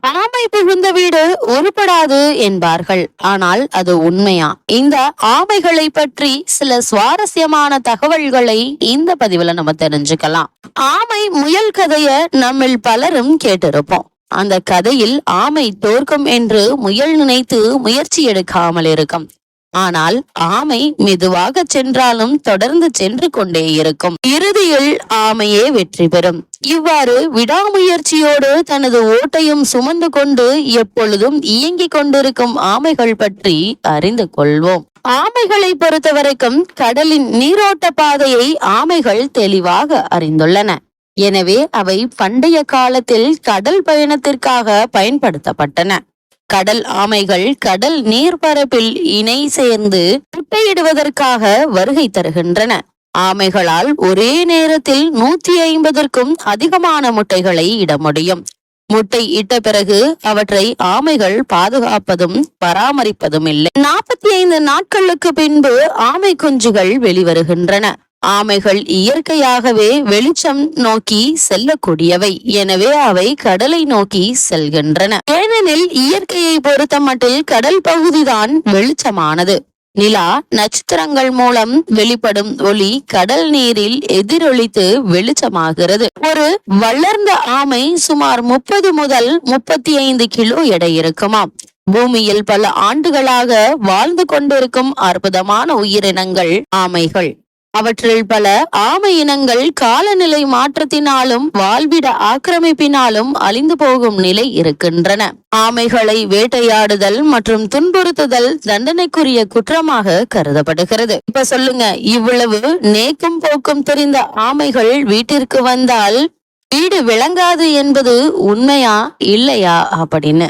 ஆமை புகுந்த வீடு உருப்படாது என்பார்கள். ஆனால் அது உண்மையா? இந்த ஆமைகளை பற்றி சில சுவாரஸ்யமான தகவல்களை இந்த பதிவுல நம்ம தெரிஞ்சுக்கலாம். ஆமை முயல் கதைய நம்மில் பலரும் கேட்டிருப்போம். அந்த கதையில் ஆமை தோற்கும் என்று முயல் நினைத்து முயற்சி எடுக்காமல் இருக்கும். ஆனால் ஆமை மெதுவாக சென்றாலும் தொடர்ந்து சென்று கொண்டே இருக்கும். இறுதியில் ஆமையே வெற்றி பெறும். இவ்வாறு விடாமுயற்சியோடு தனது ஓட்டையும் சுமந்து கொண்டு எப்பொழுதும் இயங்கிக் கொண்டிருக்கும் ஆமைகள் பற்றி அறிந்து கொள்வோம். ஆமைகளை பொறுத்தவரைக்கும் கடலின் நீரோட்ட பாதையை ஆமைகள் தெளிவாக அறிந்துள்ளன. எனவே அவை பண்டைய காலத்தில் கடல் பயணத்திற்காக பயன்படுத்தப்பட்டன. கடல் ஆமைகள் கடல் நீர்பரப்பில் இணை சேர்ந்து முட்டையிடுவதற்காக வருகை தருகின்றன. ஆமைகளால் ஒரே நேரத்தில் நூத்தி ஐம்பதற்கும் அதிகமான முட்டைகளை இட முடியும். முட்டை இட்ட பிறகு அவற்றை ஆமைகள் பாதுகாப்பதும் பராமரிப்பதும் இல்லை. நாற்பத்தி ஐந்து நாட்களுக்கு பின்பு ஆமை குஞ்சுகள் வெளிவருகின்றன. ஆமைகள் இயற்கையாகவே வெளிச்சம் நோக்கி செல்லக்கூடியவை. எனவே அவை கடலை நோக்கி செல்கின்றன. ஏனெனில் இயற்கையை பொறுத்தமட்டில் கடல் பகுதிதான் வெளிச்சமானது. நிலா நட்சத்திரங்கள் மூலம் வெளிப்படும் ஒளி கடல் நீரில் எதிரொலித்து வெளிச்சமாகிறது. ஒரு வளர்ந்த ஆமை சுமார் முப்பது முதல் முப்பத்தி ஐந்து கிலோ எடை இருக்குமாம். பூமியில் பல ஆண்டுகளாக வாழ்ந்து கொண்டிருக்கும் அற்புதமான உயிரினங்கள் ஆமைகள். அவற்றில் பல ஆமை இனங்கள் காலநிலை மாற்றத்தினாலும் வாழ்விட ஆக்கிரமிப்பினாலும் அழிந்து போகும் நிலை இருக்கின்றன. ஆமைகளை வேட்டையாடுதல் மற்றும் துன்புறுத்துதல் தண்டனைக்குரிய குற்றமாக கருதப்படுகிறது. இப்ப சொல்லுங்க இவ்வளவு நேக்கும் போக்கும் தெரிந்த ஆமைகள் வீட்டிற்கு வந்தால் வீடு விளங்காது என்பது உண்மையா இல்லையா அப்படின்னு.